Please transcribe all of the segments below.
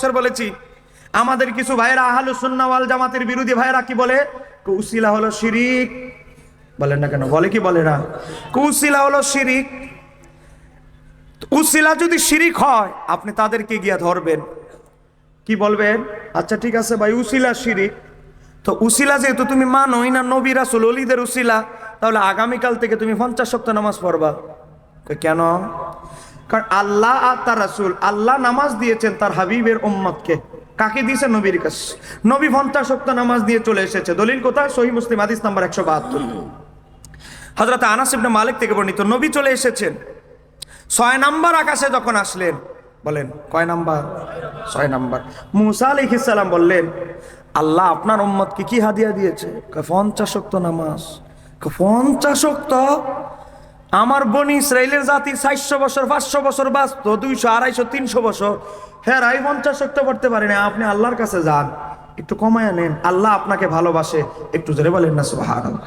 বছর বলেছি, আমাদের কিছু ভাইয়েরা আহলু সুন্নাওয়াল জামাতের বিরোধী ভাইরা কি বলে? কুসিলা হলো শিরিক। বলেন না কেন, বলে কি বলে না? কুসিলা হলো শিরিক। উসিলা যদি শিরিক হয়, আপনি তাদেরকে গিয়া ধরবেন। কি বলবেন? আচ্ছা ঠিক আছে ভাই, উসিলা শিরিক। তো উসিলা যেহেতু তুমি মানোই না, নবী রাসুল অলিদের উসিলা, তাহলে আগামীকাল থেকে তুমি পঞ্চাশ শক্ত নামাজ পড়বা। কেন? কারণ আল্লাহ আর তার রাসুল আল্লাহ নামাজ দিয়েছেন তার হাবিবের উম্মতকে। কাকে দিয়েছে? নবীর কাছে। নবী পঞ্চাশ শক্ত নামাজ দিয়ে চলে এসেছে। দলিল কোথায়? সহি মুসলিম হাদিস নাম্বার একশো বাহাত্তর। হজরত আনাস ইবনে মালিক থেকে বর্ণিত নবী চলে এসেছেন। ছয় নাম্বার আকাশে যখন আসলেন বলেন কয় নাম্বার? ছয় নাম্বার। মুসা আলাইহিসসালাম বললেন আল্লাহ আপনার উম্মতকে কি হাদিয়া দিয়েছে? কয়, পঞ্চাশ শক্ত নামাজ। কয়, পঞ্চাশ শক্ত আমার বনি ইসরায়েলের জাতি চারশো বছর, পাঁচশো বছর বাঁচত, দুইশো, আড়াইশো, তিনশো বছর। হ্যাঁ রাই পঞ্চাশ শক্ত পড়তে পারেনি, আপনি আল্লাহর কাছে যান। একটু কমায় নেন, আল্লাহ আপনাকে ভালোবাসে। একটু জোরে বলেন না, সুবহানাল্লাহ।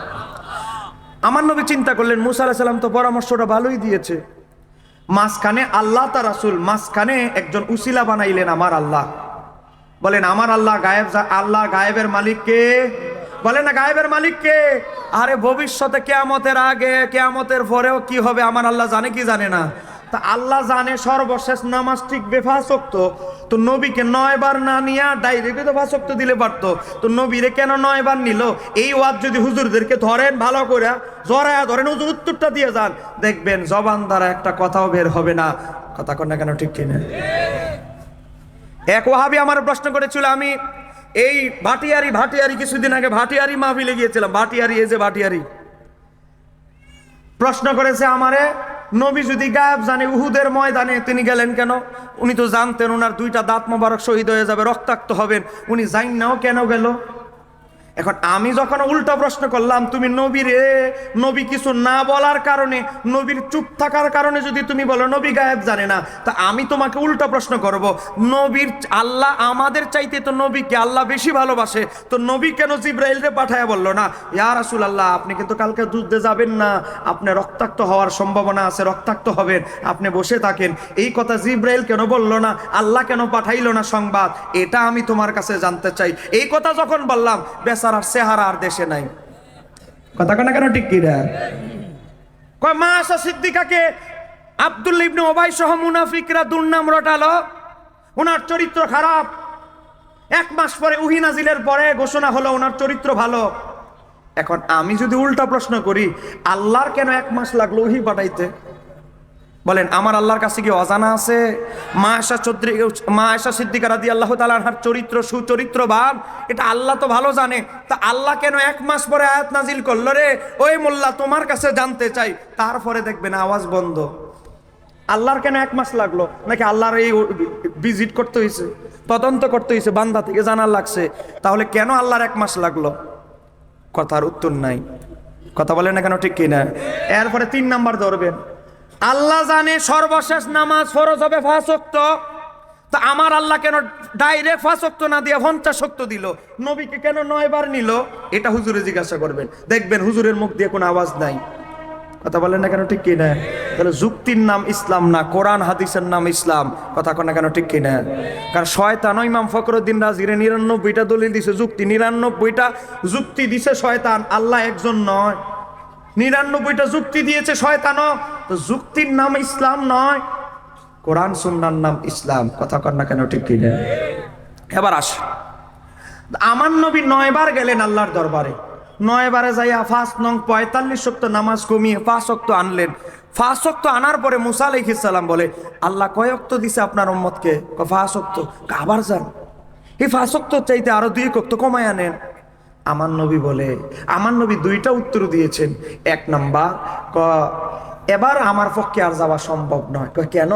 আমার নবী চিন্তা করলেন, মুসা আলাহ সাল্লাম তো পরামর্শটা ভালোই দিয়েছে। মাঝখানে আল্লাহ তার রাসুল, মাঝখানে একজন উসিলা বানাইলেন আমার আল্লাহ। বলেন, আমার আল্লাহ গায়েব, আল্লাহ গায়েবের মালিককে বলেন না, গায়েবের মালিককে? আরে ভবিষ্যতে কেয়ামতের আগে, কেয়ামতের পরেও কি হবে আমার আল্লাহ জানে কি জানে না। তা আল্লাহ জানে সর্বশেষ নামাজ ঠিক বেফাসক্ত। তো নবীকে নয় বার না নিয়া ডাইরেক্ট তো ফাসক্ত দিলে পারতো। তো নবীরে কেন নয় বার নিল? এই ওয়াজ যদি হুজুরদেরকে ধরেন ভালো করে জরায়া ধরেন, হুজুর উত্তরটা দিয়ে যান। দেখবেন জবান দ্বারা একটা কথাও বের হবে না। কথা কন না কেন, ঠিক কিনা? এক ওহাবি আমার প্রশ্ন করেছিল, আমি এই ভাটিয়ারি ভাটিয়ারি, কিছুদিন আগে ভাটিয়ারি মাহফিলে গিয়েছিলাম। ভাটিয়ারি, এই যে ভাটিয়ারি। প্রশ্ন করেছে আমারে, নবী যদি গায়েব জানে, উহুদের ময়দানে তিনি গেলেন কেন? উনি তো জানতেন ওনার দুইটা দাঁত মোবারক শহীদ হয়ে যাবে, রক্তাক্ত হবেন। উনি জাইন নাও কেন গেল? এখন আমি যখন উল্টো প্রশ্ন করলাম, তুমি নবীরে নবী কিছু না বলার কারণে, নবীর চুপ থাকার কারণে যদি তুমি বলো, নবী গায়েব জানে না। তা আমি তোমাকে উল্টো প্রশ্ন করব, নবীর আল্লাহ আমাদের চাইতে তো নবীকে আল্লাহ বেশি ভালোবাসে? তো নবী কেন জিব্রাইলরে পাঠায় বলল না? ইয়া রাসূল আল্লাহ আপনি কিন্তু কালকে যুদ্ধে যাবেন না। আপনি রক্তাক্ত হওয়ার সম্ভাবনা আছে, রক্তাক্ত হবেন। আপনি বসে থাকেন। এই কথা জিব্রাইল কেন বলল না? আল্লাহ কেন পাঠাইলো না সংবাদ? এটা আমি তোমার কাছে জানতে চাই। এই কথা যখন বললাম বেচারার চেহারা আর দেশে নাই। কথা কেন কেন ঠিক কিনা কয় মা আশা সিদ্দিকাকে আব্দুল ইবনে ওবাই সহ মুনাফিকরা দুর্নাম রটালো। ওনার চরিত্র খারাপ। এক মাস পরে উহিনাজিলের পরে ঘোষণা হলো ওনার চরিত্র ভালো। এখন আমি যদি উল্টা প্রশ্ন করি আল্লাহর কেন এক মাস লাগল উহি পাঠাইতে? বলেন, আমার আল্লাহর কাছে কি অজানা আছে? মা আশা চৌধুরী, মা আশা সিদ্দিকা রাদি আল্লাহ তালার চরিত্র, সুচরিত্রবান? এটা আল্লাহ তো ভালো জানে। তা আল্লাহ কেন এক মাস পরে আয়াত নাজিল করল রে? ওই মোল্লা, তোমার কাছে জানতে চাই। তারপরে দেখবেন আওয়াজ বন্ধ। আল্লাহর কেন এক মাস লাগল? নাকি আল্লাহর এই ভিজিট করতে হয়েছে তদন্ত করতে হয়েছে বান্দা থেকে জানার লাগছে। তাহলে কেন আল্লাহর এক মাস লাগল? কথার উত্তর নাই। কথা বলেন না কেন, ঠিক কিনা? এরপরে তিন নাম্বার ধরবেন। আল্লাহ জানে সর্বশেষ নামাজ ফরজ হবে ফাঁসক্ত তা আমার আল্লাহ কেন ডাইরেক্ট ফাঁসক্ত না দিয়ে শক্ত দিল? নবীকে কেন নয়বার নিল? এটা হুজুরে জিজ্ঞাসা করবেন। দেখবেন হুজুরের মুখ দিয়ে কোনো আওয়াজ নাই। কথা বলেন না কেন ঠিক কিনা? তাহলে যুক্তির নাম ইসলাম না, কোরআন, হাদিসের নাম ইসলাম। কথা কন না কেন ঠিক কিনা? কারণ শয়তান ইমাম ফখরুদ্দিন রাজিরে নিরানব্বইটা দলিল দিছে, যুক্তি নিরানব্বইটা যুক্তি দিছে শয়তান। আল্লাহ একজন নয়। নিরানব্বইটা যুক্তি দিয়েছে শয়তানও। তো যুক্তির নাম ইসলাম নয়, কোরআন সুন্নার নাম ইসলাম। কথা কন না কেন, ঠিক কিনা? এবার আস। আমার নবী নয়বার গেলেন আল্লাহর দরবারে। নয়বারে যাইয়া ফার্স্ট নং পঁয়তাল্লিশ শক্ত নামাজ কমিয়ে শক্ত আনলেন। শক্ত আনার পরে মুসা আলাইহিসসালাম বলে, আল্লাহ কয় অক্ত দিছে আপনার উম্মতকে? পাঁচ শক্ত আবার যান। এই শক্ত চাইতে আরও দুই কক্ত কমায় আনেন আমার নবী বলে, আমার নবী দুইটা উত্তর দিয়েছেন। এক নাম্বার, ক এবার আমার পক্ষে আর যাওয়া সম্ভব নয়। কেন?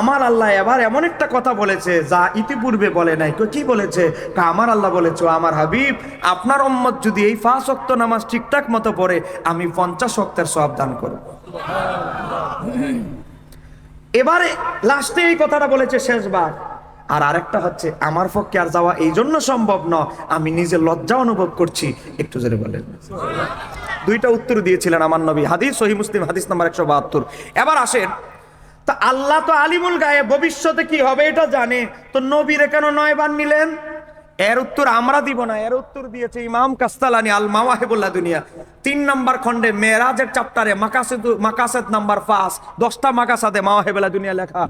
আমার আল্লাহ এবার এমন একটা কথা বলেছে যা ইতিপূর্বে বলে নাই। কি বলেছে? আমার আল্লাহ বলেছে, আমার হাবিব, আপনার উম্মত যদি এই পাঁচ অক্ত নামাজ ঠিকঠাক মতো পড়ে, আমি পঞ্চাশ অক্তের সব দান করব। এবারে লাস্টে এই কথাটা বলেছে শেষবার। আর আরেকটা হচ্ছে, আমার পক্ষে আর যাওয়া এই জন্য সম্ভব নয়, আমি নিজে লজ্জা অনুভব করছি। একটু জোরে বলেন। দুইটা উত্তর দিয়েছিলেন আমার নবী। হাদিস, সহি মুসলিম, হাদিস নাম্বার একশো বাহাত্তর। এবার আসেন, তা আল্লাহ তো আলিমুল গায়ে ভবিষ্যতে কি হবে এটা জানে। তো নবীরে কেন নয় বার নিলেন? এর উত্তর আমরা দিব না, এর উত্তর দিয়েছে ইমাম কাস্তালানি আল মাওয়াহিবুল্লাহ দুনিয়া তিন নম্বর খণ্ডে মেরাজের চাপ্টারে মাকাসেদ মাকাসেদ নাম্বার পাঁচ, দশটা মাকাসাদে মাওয়াহিবুল্লাহ দুনিয়া লেখা।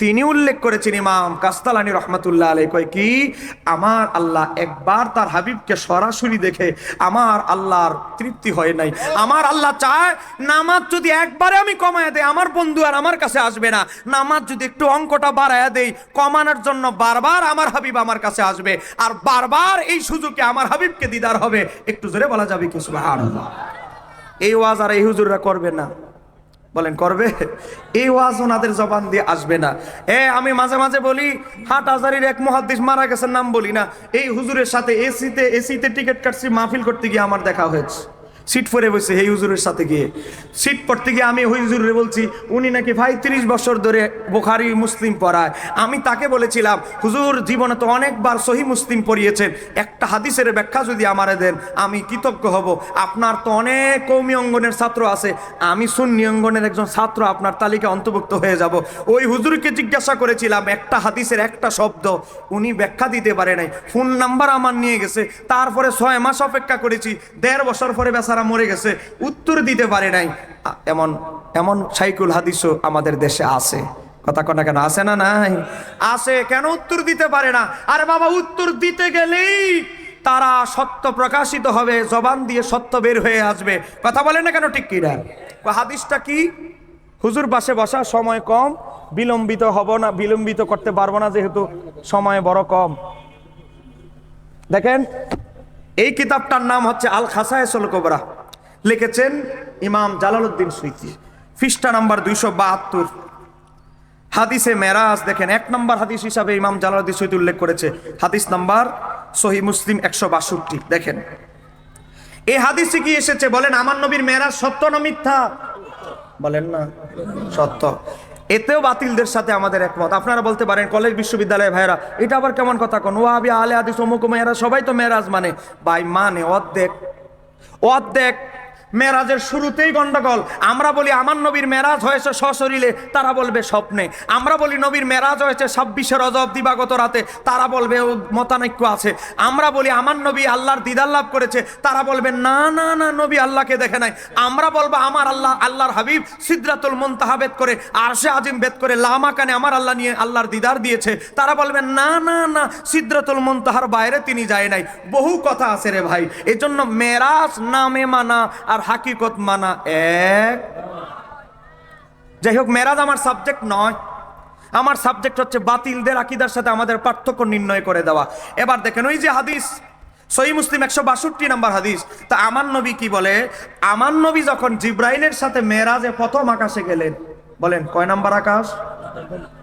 তিনি উল্লেখ করেছেন ইমাম কাস্তালানি রহমতুল্লাহ আলাই কয় কি? আমার আল্লাহ একবার তার হাবিবকে সরাসরি দেখে আমার আল্লাহর তৃপ্তি হয় নাই। আমার আল্লাহ চায় নামাজ যদি একবারে আমি কমায় দেই, আমার বন্ধু আর আমার কাছে আসবে না। নামাজ যদি একটু অঙ্কটা বাড়ায় দেই, কমানোর জন্য বারবার আমার হাবিব আমার কাছে আসবে। আর বারবার এই সুযোগে আমার হাবিবকে দিদার হবে। একটু জোরে বলা যাবে কি? সুবহানাল্লাহ। এই ওয়াজ আর এই হুজুররা করবে না। বলেন, করবে? এই ওয়াজ ওনাদের জবান দিয়ে আসবে না। এ, আমি মাঝে মাঝে বলি, হাট হাজারির এক মহাদ্দিস মারা গেছেন নাম বলি না। এই হুজুরের সাথে এসিতে এসিতে টিকিট কাটছি, মাহফিল করতে গিয়ে আমার দেখা হয়েছে। সিট পরে বসে এই হুজুরের সাথে গিয়ে। সিট পড়তে গিয়ে আমি ওই হুজুরে বলছি, উনি নাকি ভাই তিরিশ বছর ধরে বোখারি, মুসলিম পড়ায়। আমি তাকে বলেছিলাম, হুজুর, জীবনে তো অনেকবার সহি মুসলিম পড়িয়েছেন। একটা হাদিসের ব্যাখ্যা যদি আমারে দেন, আমি কৃতজ্ঞ হব। আপনার তো অনেক কৌমি অঙ্গনের ছাত্র আছে। আমি সুন্নি অঙ্গনের একজন ছাত্র, আপনার তালিকা অন্তর্ভুক্ত হয়ে যাব। ওই হুজুরকে জিজ্ঞাসা করেছিলাম, একটা হাদিসের একটা শব্দ। উনি ব্যাখ্যা দিতে পারে নাই। ফোন নাম্বার আমার নিয়ে গেছে। তারপরে ছয় মাস অপেক্ষা করেছি। দেড় বছর পরে বেচারা মরে গেছে, উত্তর দিতে পারে নাই। এমন এমন সাইকুল হাদিসও আমাদের দেশে আছে। কথা কনা কেন, আছে না নাই? আছে, কেন উত্তর দিতে পারে না? আরে বাবা, উত্তর দিতে গেলেই তারা সত্য প্রকাশিত হবে, জবান দিয়ে সত্য বের হয়ে আসবে। কথা বলে না কেন, ঠিক কিনা হাদিসটা কি? হুজুর বাসে বসা সময় কম, বিলম্বিত হব না, বিলম্বিত করতে পারব না যেহেতু সময় বড় কম। দেখেন এই কিতাবটার নাম হচ্ছে আল খাসায়সল কোবরা। লিখেছেন ইমাম জালালউদ্দিন সুইতি। ফিস্টা নাম্বার দুইশো বাহাত্তর। হাদিসে মেরাজ, দেখেন, এক নম্বর হাদিস হিসাবে ইমাম জালালউদ্দিন সুইতি উল্লেখ করেছে। হাদিস নাম্বার সহি মুসলিম একশো বাষট্টি। দেখেন এই হাদিসে কি এসেছে? বলেন, আমার নবীর মেরাজ সত্য না মিথ্যা? বলেন না, সত্য। এতেও বাতিলদের সাথে আমাদের একমত। আপনারা বলতে পারেন, কলেজ বিশ্ববিদ্যালয় ভাইরা এটা আবার কেমন কথা কোন? ওয়াহাবি আলে আদিস অমুক মেয়েরা সবাই তো মেয়েরাজ মানে। ভাই মানে অর্ধেক অর্ধেক মেরাজের শুরুতেই গন্ডগোল। আমরা বলি, আমার নবীর মেরাজ হয়েছে সশরীরে। তারা বলবে, স্বপ্নে। আমরা বলি, নবীর মেরাজ হয়েছে ছাব্বিশে রজব দিবাগত রাতে। তারা বলবে, ও মতানৈক্য আছে। আমরা বলি, আমার নবী আল্লাহর দিদার লাভ করেছে। তারা বলবে, না না না, নবী আল্লাহকে দেখে নাই। আমরা বলব, আমার আল্লাহ, আল্লাহর হাবিব সিদ্রাতুল মুনতাহা বেদ করে, আরশে আজিম বেদ করে, লামা কানে আমার আল্লাহ নিয়ে, আল্লাহর দিদার দিয়েছে। তারা বলবেন না না না, সিদ্রাতুল মুনতাহার বাইরে তিনি যায় নাই। বহু কথা আছে রে ভাই। এজন্য মেরাজ নামে মানা আর হাকিকত মানা এক। যাই হোক মেরাজ আমার সাবজেক্ট নয়। আমার সাবজেক্ট হচ্ছে বাতিলদের আকিদার সাথে আমাদের পার্থক্য নির্ণয় করে দেওয়া। এবার দেখেন, ওই যে হাদিস সহি মুসলিম একশো বাষট্টি নাম্বার হাদিস, তা আমার নবী কি বলে? আমার নবী যখন জিব্রাইলের সাথে মেরাজে প্রথম আকাশে গেলেন, বলেন, কয় নাম্বার আকাশ?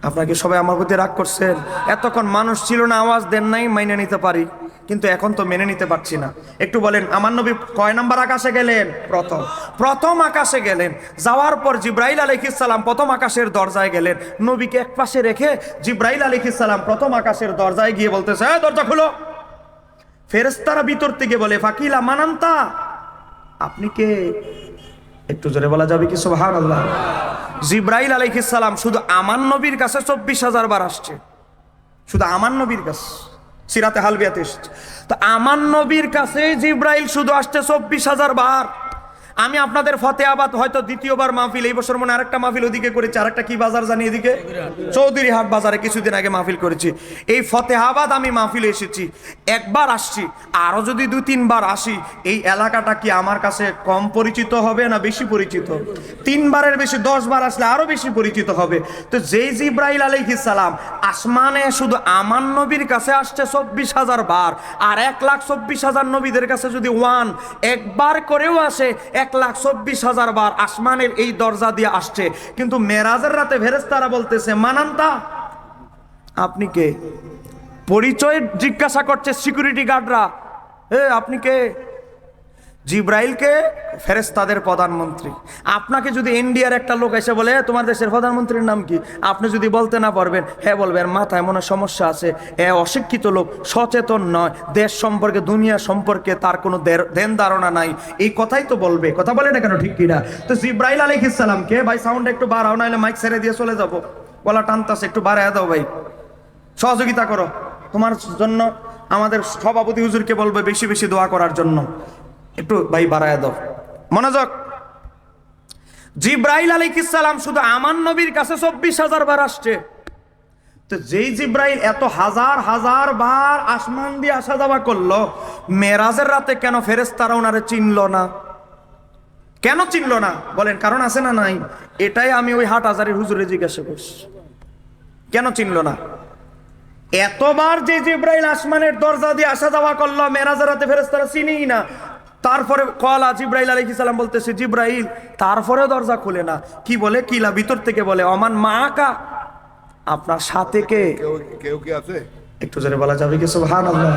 আপনাকে সবাই আমার প্রতি রাগ করছেন? এতক্ষণ মানুষ ছিল না, আওয়াজ দেন নাই, মাইনে নিতে পারি। কিন্তু এখন তো মেনে নিতে পারছি না। একটু বলেন, আমার নবী কয় নাম্বার আকাশে গেলেন? প্রথম। প্রথম আকাশে গেলেন। যাওয়ার পর জিব্রাইল আলহিসাল্লাম প্রথম আকাশের দরজায় গেলেন। নবীকে এক পাশে রেখে জিব্রাইল আলহিসাল্লাম প্রথম আকাশের দরজায় গিয়ে বলতেছে হ্যাঁ দরজা খুলো। ফেরেস্তারা ভিতর থেকে বলে, ফাকিলা মানান্তা। আপনি কে? একটু জোরে বলা যাবে কি? সোহান আল্লাহ জিব্রাইল আলাইহিসাল্লাম শুধু আমার নবীর কাছে চব্বিশ হাজার বার আসছে। শুধু আমার নবীর কাছে। সিরাতে হালবিয়াতে এসেছে। তো আমার নবীর কাছে জিব্রাইল শুধু আসছে চব্বিশ হাজার বার। আমি আপনাদের ফতেহাবাদ হয়তো দ্বিতীয়বার মাহফিল, এই বছর মনে আরেকটা মাহফিল ওদিকে করেছি, আরেকটা কি বাজার জানি এদিকে? চৌধুরী হাট বাজারে কিছুদিন আগে মাহফিল করেছি। এই ফতেহাবাদ আমি মাহফিলে এসেছি। একবার আসছি, আরও যদি দু তিনবার আসি, এই এলাকাটা কি আমার কাছে কম পরিচিত হবে না বেশি পরিচিত? তিনবারের বেশি দশ বার আসলে আরও বেশি পরিচিত হবে। তো যেই জিব্রাইল সালাম, আসমানে শুধু আমার নবীর কাছে আসছে চব্বিশ হাজার বার, আর এক লাখ চব্বিশ হাজার নবীদের কাছে যদি ওয়ান, একবার করেও আসে এক লাখ চব্বিশ হাজার বার আসমানের এই দরজা দিয়ে আসছে। কিন্তু মেরাজের রাতে ভেরেস্তারা বলতেছে, মানান্তা, আপনি কে? পরিচয় জিজ্ঞাসা করছে সিকিউরিটি গার্ডরা এ, আপনি কে? জিব্রাইলকে ফেরেস্তাদের প্রধানমন্ত্রী। আপনাকে যদি ইন্ডিয়ার একটা লোক এসে বলে তোমার দেশের প্রধানমন্ত্রীর নাম কি? আপনি যদি বলতে না পারবেন হ্যাঁ বলবেন মাথায় মনে সমস্যা আছে। এ অশিক্ষিত লোক, সচেতন নয়। দেশ সম্পর্কে, দুনিয়া সম্পর্কে তার কোনো দেন ধারণা নাই। এই কথাই তো বলবে। কথা বলে না কেন, ঠিক কিনা? তো জিব্রাইল আলাইহিসসালামকে ভাই সাউন্ড একটু বাড়াও, নাহলে মাইক ছেড়ে দিয়ে চলে যাব। বলা টানতাছে, একটু বাড়ায় দাও ভাই। সহযোগিতা করো। তোমার জন্য আমাদের সভাপতি হুজুরকে বলবে, বেশি বেশি দোয়া করার জন্য। একটু ভাই বাড়ায় দাও। মনোযোগ। জিব্রাইল আলাইহিসসালাম শুধু আমার নবীর কাছে চব্বিশ হাজার বার আসছে। তো যেই জিব্রাইল এত হাজার হাজার বার আসমান দিয়ে আসা যাওয়া করল, মেরাজের রাতে কেন ফেরেস্তারা ওনারে চিনল না? কেন চিনল না? বলেন, কারণ আছে না নাই? এটাই আমি ওই হাট হাজারের হুজুরে জিজ্ঞাসা করছি। কেন চিনল না? এতবার যে জিব্রাইল আসমানের দরজা দিয়ে আসা যাওয়া করল, মেরাজের রাতে ফেরেস্তারা চিনিই না। তারপরে কলা জিব্রাইল আলাইহিস সালাম বলতেছে জিব্রাইল তারপরে দরজা খুলে না। কি বলে? কিলা ভিতর থেকে বলে অমান মা কা আপনার সাথে কে? কেউ কি আছে? একটু জোরে বলা যাবে কি? সুবহানাল্লাহ।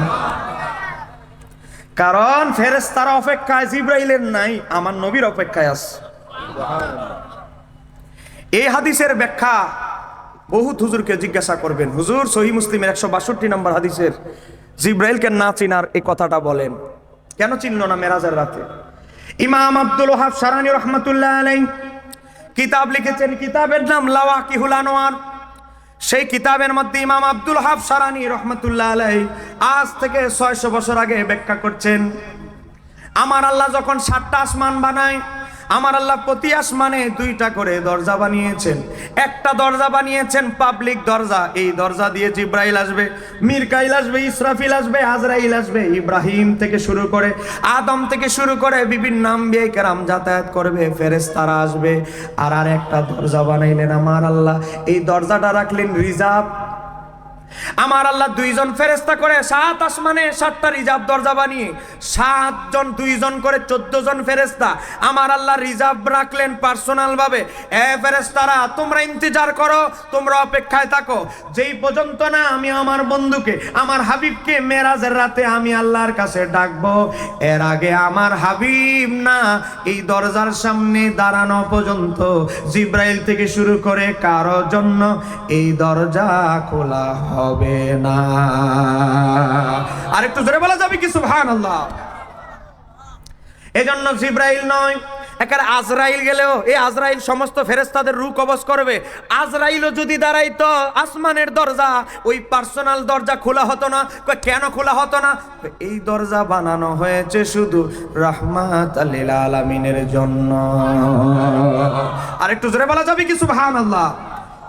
কারণ ফেরেশতারা অপেক্ষায় জিব্রাইলের নাই আমার নবীর অপেক্ষায় আছে। এই হাদিসের ব্যাখ্যা বহুত হুজুরকে জিজ্ঞাসা করবেন। হুজুর সহি মুসলিমের একশো বাষট্টি নম্বর হাদিসের জিব্রাইলকে না চিনার এই কথাটা বলেন। কেন চিনল না মেরাজের রাতে? ইমাম আব্দুল হাফ সারানি রহমতুল্লাহ আলাই কিতাব লিখেছেন, কিতাবের নাম লাওয়াকিহুল আনোয়ার। সেই কিতাবের মধ্যে ইমাম আব্দুল হাফ সারানি রহমতুল্লাহ আলাই আজ থেকে ছয়শো বছর আগে ব্যাখ্যা করছেন, আমার আল্লাহ যখন সাতটা আসমান বানায় আমার আল্লাহ প্রতি আসমানে দুইটা করে দরজা বানিয়েছেন। একটা দরজা বানিয়েছেন পাবলিক দরজা। এই দরজা দিয়ে জিব্রাইল আসবে, মিরকাইল আসবে, ইসরাফিল আসবে, আজরাইল আসবে, ইব্রাহিম থেকে শুরু করে আদম থেকে শুরু করে বিভিন্ন আম্বিয়া কেরাম যাতায়াত করবে, ফেরেশতারা আসবে। আর আর একটা দরজা বানাইলেন আমার আল্লাহ। এই দরজাটা রাখলেন রিজার্ভ। আমার আল্লাহ দুইজন ফেরেস্তা করে, সাত আসমানে, সাতটা রিজার্ভ দরজা বানিয়ে, সাতজন, দুইজন করে চোদ্দ জন ফেরেস্তা আমার আল্লাহ রিজার্ভ রাখলেন পার্সোনাল ভাবে এ ফেরেস্তারা তোমরা ইন্তজার করো, তোমরা অপেক্ষায় থাকো। যেই পর্যন্ত না আমি আমার বন্ধুকে, আমার হাবিবকে মেরাজের রাতে আমি আল্লাহর কাছে ডাকবো, এর আগে আমার হাবিব না, এই দরজার সামনে দাঁড়ানো পর্যন্ত জিব্রাইল থেকে শুরু করে কারও জন্য এই দরজা খোলা হবে না। আর একটু জোরে বলা যাবে কি? সুবহানাল্লাহ। এজন্য জিব্রাইল নয়, একার আজরাইল গেলেও এই আজরাইল সমস্ত ফেরেস্তাদের রু কবজ করবে। আজরাইলও যদি দাঁড়াইতো, আসমানের দরজা, ওই পার্সোনাল দরজা খোলা হতো না। কেন খোলা হতো না? এই দরজা বানানো হয়েছে শুধু রহমাত আল্লিল জন্য। আর একটু জোরে বলা যাবে কি? সুবহান আল্লাহ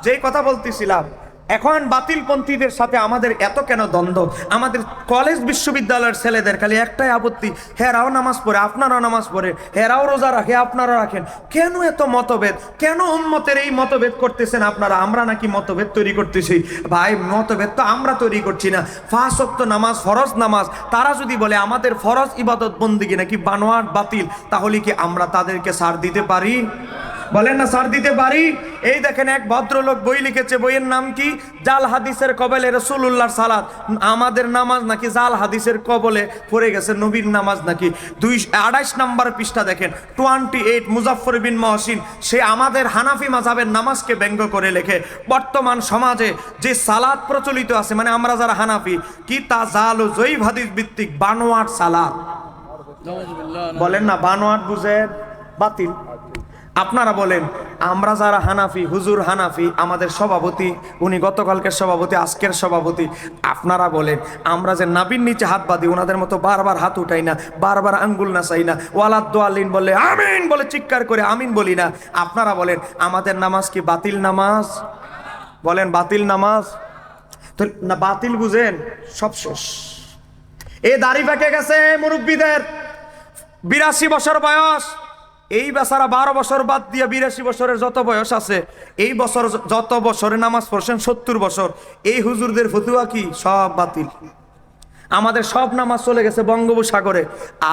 যেই কথা বলতেছিলাম এখন বাতিলপন্থীদের সাথে আমাদের এত কেন দ্বন্দ্ব? আমাদের কলেজ বিশ্ববিদ্যালয়ের ছেলেদের খালি একটাই আপত্তি, হেরাও নামাজ পড়ে, আপনারাও নামাজ পড়ে, হেরাও রোজা রাখে, আপনারা রাখেন। কেন এত মতভেদ? কেন উন্মতের এই মতভেদ করতেছেন আপনারা? আমরা নাকি মতভেদ তৈরি করতেছি। ভাই, মতভেদ তো আমরা তৈরি করছি না। ফাঁসক্ত নামাজ, ফরজ নামাজ, তারা যদি বলে আমাদের ফরজ ইবাদত বন্দিগি নাকি বানোয়ার বাতিল, তাহলে কি আমরা তাদেরকে সার দিতে পারি? বলেন না, সার দিতে পারি? এই দেখেন এক ভদ্রলোক বই লিখেছে, বইয়ের নাম কি? জাল হাদিসের কবলে রসুল্লাহর সালাদ আমাদের নামাজ নাকি জাল হাদিসের কবলে পড়ে গেছে, নবীর নামাজ নাকি? দুই, আড়াইশ নাম্বার পৃষ্ঠা দেখেন, টোয়েন্টি এইট মুজাফর বিন মহসিন, সে আমাদের হানাফি মাঝাবের নামাজকে ব্যঙ্গ করে লেখে। বর্তমান সমাজে যে সালাদ প্রচলিত আছে মানে আমরা যারা হানাফি, কি তা জাল ও জৈব হাদিস ভিত্তিক বানোয়াট সালাদ বলেন না, বানোয়াট বুঝেন? বাতিল। আপনারা বলেন, আমরা যারা হানাফি, হুজুর হানাফি, আমাদের সভাপতি, উনি গতকালকের সভাপতি, আজকের সভাপতি। আপনারা বলেন, আমরা যে নাবির নিচে হাত বাঁধি ওনাদের মতো বারবার হাত উঠাই না, বারবার আঙ্গুল নাচাই না, ওয়ালাদ দোয়ালিন বলে আমিন বলে চিৎকার করে আমিন বলি না। আপনারা বলেন, আমাদের নামাজ কি বাতিল নামাজ? বলেন, বাতিল নামাজ? তো না, বাতিল বুঝেন, সব শেষ। এ দাড়ি পেকে গেছে মুরব্বীদের। বিরাশি বছর বয়স। এই বেচারা বারো বছর বাদ দিয়ে বিরাশি বছরের যত বয়স আছে, এই বছর যত বছরে নামাজ পড়ছেন, সত্তর বছর, এই হুজুরদের ফতুয়া কি? সব বাতিল। আমাদের সব নামাজ চলে গেছে বঙ্গোপসাগরে।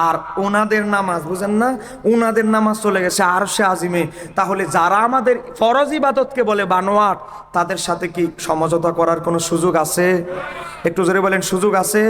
আর ওনাদের নামাজ, বুঝেন না? ওনাদের নামাজ চলে গেছে আর সে আজিমে। তাহলে যারা আমাদের ফরজ ইবাদতকে বলে বানোয়াট, তাদের সাথে কি সমঝোতা করার কোনো সুযোগ আছে? একটু জোরে বলেন, সুযোগ আছে?